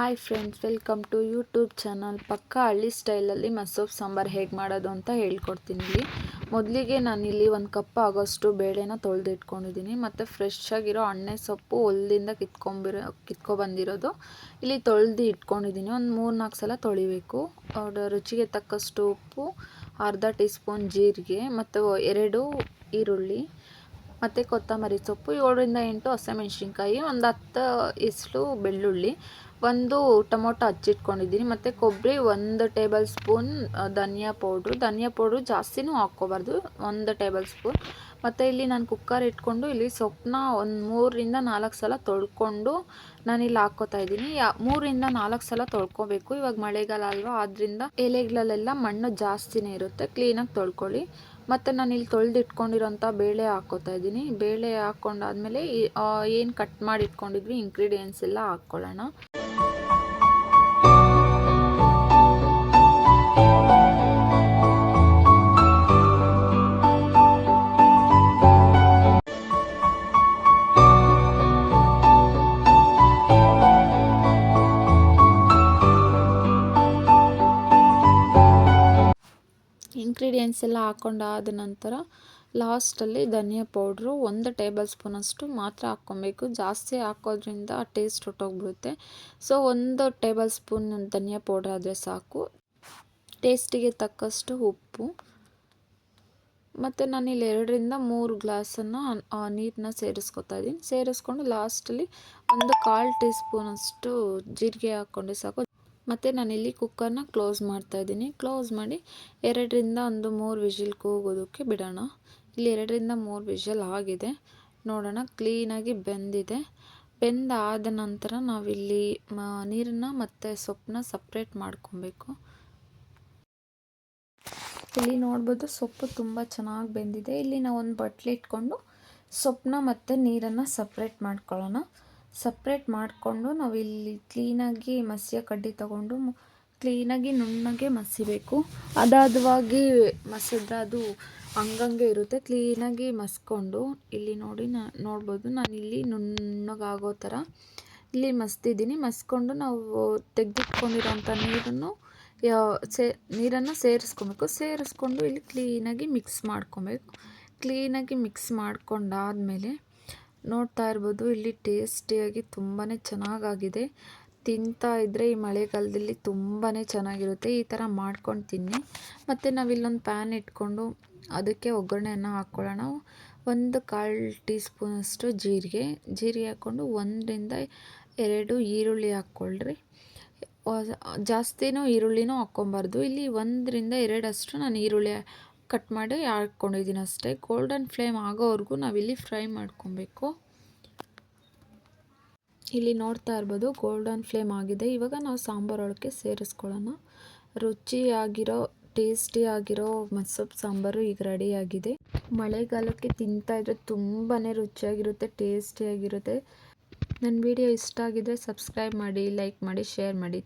Hi friends welcome to YouTube channel ಪಕ್ಕ ಹಳ್ಳಿ ಸ್ಟೈಲಲ್ಲಿ ಮಸೋಪ್ ಸಾಂಬಾರು ಹೇಗೆ ಮಾಡೋದು ಅಂತ ಹೇಳ್ಕೊಡ್ತೀನಿ ಇಲ್ಲಿ. ಮೊದಲಿಗೆ ನಾನಿಲ್ಲಿ ಒಂದು ಕಪ್ ಆಗೋಷ್ಟು ಬೇಳೆನ ತೊಳೆದು ಇಟ್ಕೊಂಡಿದ್ದೀನಿ ಮತ್ತು ಫ್ರೆಶ್ ಆಗಿರೋ ಅಣ್ಣೆ ಸೊಪ್ಪು ಹೊಲದಿಂದ ಕಿತ್ಕೊಂಬಿರೋ, ಕಿತ್ಕೊಬಂದಿರೋದು. ಇಲ್ಲಿ ತೊಳೆದು ಇಟ್ಕೊಂಡಿದ್ದೀನಿ ಒಂದು ಮೂರು ನಾಲ್ಕು ಸಲ ತೊಳಿಬೇಕು. ರುಚಿಗೆ ತಕ್ಕಷ್ಟು ಉಪ್ಪು, ಅರ್ಧ ಟೀ ಸ್ಪೂನ್ ಜೀರಿಗೆ, ಮತ್ತು ಎರಡು ಈರುಳ್ಳಿ, ಮತ್ತು ಕೊತ್ತಂಬರಿ ಸೊಪ್ಪು, ಏಳರಿಂದ ಎಂಟು ಹಸಿಮೆಣ್ಸಿನ್ಕಾಯಿ, ಒಂದು ಹತ್ತು ಇಸ್ಲು ಬೆಳ್ಳುಳ್ಳಿ. ಒಂದು ಟೊಮೊಟೊ ಹಚ್ಚಿಟ್ಕೊಂಡಿದ್ದೀನಿ. ಮತ್ತು ಕೊಬ್ಬರಿ ಒಂದು ಟೇಬಲ್ ಸ್ಪೂನ್ ಧನಿಯಾ ಪೌಡ್ರು. ಧನಿಯಾ ಪೌಡ್ರು ಜಾಸ್ತಿನೂ ಹಾಕ್ಕೋಬಾರ್ದು. ಒಂದು ಟೇಬಲ್ ಸ್ಪೂನ್. ಮತ್ತು ಇಲ್ಲಿ ನಾನು ಕುಕ್ಕರ್ ಇಟ್ಕೊಂಡು ಇಲ್ಲಿ ಸೊಪ್ಪನ್ನ ಒಂದು ಮೂರರಿಂದ ನಾಲ್ಕು ಸಲ ತೊಳ್ಕೊಂಡು ನಾನಿಲ್ಲಿ ಹಾಕ್ಕೋತಾ ಇದ್ದೀನಿ. ಯಾ ಮೂರರಿಂದ ನಾಲ್ಕು ಸಲ ತೊಳ್ಕೊಬೇಕು. ಇವಾಗ ಮಳೆಗಾಲ ಅಲ್ವಾ ಆದ್ದರಿಂದ ಎಲೆಗಳಲ್ಲೆಲ್ಲ ಮಣ್ಣು ಜಾಸ್ತಿನೇ ಇರುತ್ತೆ. ಕ್ಲೀನಾಗಿ ತೊಳ್ಕೊಳ್ಳಿ. ಮತ್ತು ನಾನು ಇಲ್ಲಿ ತೊಳೆದಿಟ್ಕೊಂಡಿರೋಂಥ ಬೇಳೆ ಹಾಕ್ಕೋತಾ ಇದ್ದೀನಿ. ಬೇಳೆ ಹಾಕ್ಕೊಂಡಾದ್ಮೇಲೆ ಏನು ಕಟ್ ಮಾಡಿ ಇಟ್ಕೊಂಡಿದ್ವಿ ಇಂಗ್ರೀಡಿಯೆಂಟ್ಸ್ ಎಲ್ಲ ಹಾಕ್ಕೊಳ್ಳೋಣ. ಇಂಗ್ರೀಡಿಯೆಂಟ್ಸ್ ಎಲ್ಲ ಆದ ನಂತರ ಲಾಸ್ಟಲ್ಲಿ ಧನಿಯಾ ಪೌಡ್ರು ಒಂದು ಟೇಬಲ್ ಸ್ಪೂನಷ್ಟು ಮಾತ್ರ ಹಾಕ್ಕೊಬೇಕು. ಜಾಸ್ತಿ ಹಾಕೋದ್ರಿಂದ ಟೇಸ್ಟ್ ಹೊಟ್ಟೋಗ್ಬಿಡುತ್ತೆ ಸೊ ಒಂದು ಟೇಬಲ್ ಸ್ಪೂನ್ ಧನಿಯಾ ಪೌಡ್ರ್ ಆದರೆ ಸಾಕು. ಟೇಸ್ಟಿಗೆ ತಕ್ಕಷ್ಟು ಉಪ್ಪು. ಮತ್ತು ನಾನಿಲ್ಲಿ ಎರಡರಿಂದ ಮೂರು ಗ್ಲಾಸನ್ನು ನೀರನ್ನ ಸೇರಿಸ್ಕೊತಾ ಇದ್ದೀನಿ. ಸೇರಿಸ್ಕೊಂಡು ಲಾಸ್ಟಲ್ಲಿ ಒಂದು ಕಾಲು ಟೀ ಸ್ಪೂನಷ್ಟು ಜೀರಿಗೆ ಹಾಕ್ಕೊಂಡೆ ಸಾಕು. ಮತ್ತು ನಾನಿಲ್ಲಿ ಕುಕ್ಕರ್ನ ಕ್ಲೋಸ್ ಮಾಡ್ತಾ ಇದ್ದೀನಿ. ಕ್ಲೋಸ್ ಮಾಡಿ ಎರಡರಿಂದ ಒಂದು ಮೂರು ವಿಷಿಲ್ ಕೂಗೋದಕ್ಕೆ ಬಿಡೋಣ. ಇಲ್ಲಿ ಎರಡರಿಂದ ಮೂರು ವಿಷಲ್ ಆಗಿದೆ. ನೋಡೋಣ, ಕ್ಲೀನಾಗಿ ಬೆಂದಿದೆ. ಬೆಂದಾದ ನಂತರ ನಾವಿಲ್ಲಿ ನೀರನ್ನು ಮತ್ತು ಸೊಪ್ಪನ್ನ ಸಪ್ರೇಟ್ ಮಾಡ್ಕೊಬೇಕು. ಇಲ್ಲಿ ನೋಡ್ಬೋದು ಸೊಪ್ಪು ತುಂಬ ಚೆನ್ನಾಗಿ ಬೆಂದಿದೆ. ಇಲ್ಲಿ ನಾವು ಒಂದು ಬಟ್ಲಿ ಇಟ್ಕೊಂಡು ಸೊಪ್ಪನ್ನ ಮತ್ತು ನೀರನ್ನು ಸಪ್ರೇಟ್ ಮಾಡ್ಕೊಳ್ಳೋಣ. ಸಪ್ರೇಟ್ ಮಾಡಿಕೊಂಡು ನಾವು ಇಲ್ಲಿ ಕ್ಲೀನಾಗಿ ಮಸಿಯ ಕಡ್ಡಿ ತಗೊಂಡು ಕ್ಲೀನಾಗಿ ನುಣ್ಣಗೆ ಮಸಿಬೇಕು ಅದಾದವಾಗಿ ಮಸಿದ್ರೆ ಅದು ಹಂಗಂಗೆ ಇರುತ್ತೆ. ಕ್ಲೀನಾಗಿ ಮಸ್ಕೊಂಡು ಇಲ್ಲಿ ನೋಡಿ ನಾ, ನೋಡ್ಬೋದು. ನಾನಿಲ್ಲಿ ನುಣ್ಣಗಾಗೋ ಥರ ಇಲ್ಲಿ ಮಸ್ತಿದ್ದೀನಿ ಮಸ್ಕೊಂಡು ನಾವು ತೆಗೆದಿಟ್ಕೊಂಡಿರೋಂಥ ನೀರನ್ನು ಸೇ, ನೀರನ್ನು ಸೇರಿಸ್ಕೊಬೇಕು. ಸೇರಿಸ್ಕೊಂಡು ಇಲ್ಲಿ ಕ್ಲೀನಾಗಿ ಮಿಕ್ಸ್ ಮಾಡ್ಕೊಬೇಕು. ಕ್ಲೀನಾಗಿ ಮಿಕ್ಸ್ ಮಾಡ್ಕೊಂಡಾದಮೇಲೆ ನೋಡ್ತಾ ಇರ್ಬೋದು, ಇಲ್ಲಿ ಟೇಸ್ಟಿಯಾಗಿ ತುಂಬಾ ಚೆನ್ನಾಗಾಗಿದೆ. ತಿಂತಾ ಇದ್ದರೆ ಈ ಮಳೆಗಾಲದಲ್ಲಿ ತುಂಬಾ ಚೆನ್ನಾಗಿರುತ್ತೆ. ಈ ಥರ ಮಾಡ್ಕೊಂಡು ತಿನ್ನಿ. ಮತ್ತು ನಾವಿಲ್ಲೊಂದು ಪ್ಯಾನ್ ಇಟ್ಕೊಂಡು ಅದಕ್ಕೆ ಒಗ್ಗರಣೆಯನ್ನು ಹಾಕ್ಕೊಳ್ಳೋಣ ಒಂದು ಕಾಲು ಟೀ ಸ್ಪೂನಷ್ಟು ಜೀರಿಗೆ. ಜೀರಿಗೆ ಹಾಕ್ಕೊಂಡು ಒಂದರಿಂದ ಎರಡು ಈರುಳ್ಳಿ ಹಾಕ್ಕೊಳ್ರಿ. ಜಾಸ್ತಿನೂ ಈರುಳ್ಳಿನೂ ಹಾಕ್ಕೊಬಾರ್ದು. ಇಲ್ಲಿ ಒಂದರಿಂದ ಎರಡಷ್ಟು ನಾನು ಈರುಳ್ಳಿ ಕಟ್ ಮಾಡಿ ಹಾಕ್ಕೊಂಡಿದ್ದೀನಿ ಅಷ್ಟೇ. ಗೋಲ್ಡನ್ ಫ್ಲೇಮ್ ಆಗೋವರೆಗೂ ನಾವಿಲ್ಲಿ ಫ್ರೈ ಮಾಡ್ಕೊಬೇಕು. ಇಲ್ಲಿ ನೋಡ್ತಾ ಇರ್ಬೋದು ಗೋಲ್ಡನ್ ಫ್ಲೇಮ್ ಆಗಿದೆ. ಇವಾಗ ನಾವು ಸಾಂಬಾರೊಳಗೆ ಸೇರಿಸ್ಕೊಳ್ಳೋಣ. ರುಚಿಯಾಗಿರೋ ಟೇಸ್ಟಿಯಾಗಿರೋ ಮಸೊಪ್ಪು ಸಾಂಬಾರು ಈಗ ರೆಡಿಯಾಗಿದೆ ಮಳೆಗಾಲಕ್ಕೆ ತಿಂತಾ ಇದ್ರೆ ತುಂಬಾ ರುಚಿಯಾಗಿರುತ್ತೆ ಟೇಸ್ಟಿಯಾಗಿರುತ್ತೆ ನನ್ನ ವಿಡಿಯೋ ಇಷ್ಟ ಆಗಿದ್ರೆ ಸಬ್ಸ್ಕ್ರೈಬ್ ಮಾಡಿ ಲೈಕ್ ಮಾಡಿ ಶೇರ್ ಮಾಡಿ.